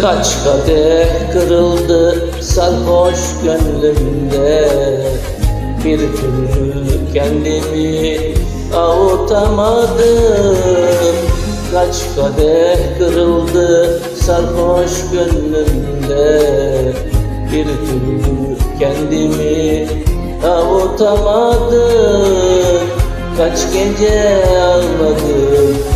Kaç kadeh kırıldı sarhoş gönlümde. Bir türlü kendimi avutamadım. Kaç kadeh kırıldı sarhoş gönlümde. Bir türlü kendimi avutamadım. Kaç gece ağladım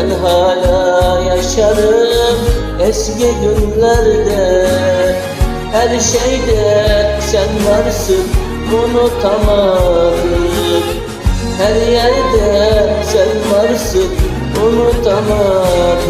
Ben hala yaşarım eski günlerde. Her şeyde sen varsın unutamadım Her yerde sen varsın unutamadım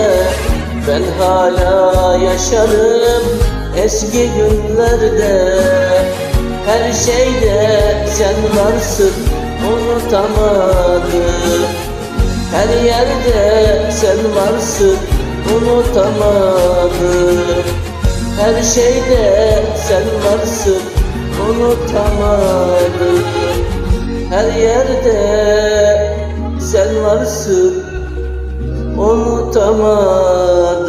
Ben hala yaşarım eski günlerde. Her şeyde sen varsın unutamadım. Her yerde sen varsın unutamadım. Her şeyde sen varsın unutamadım. Her yerde sen varsın unutamadım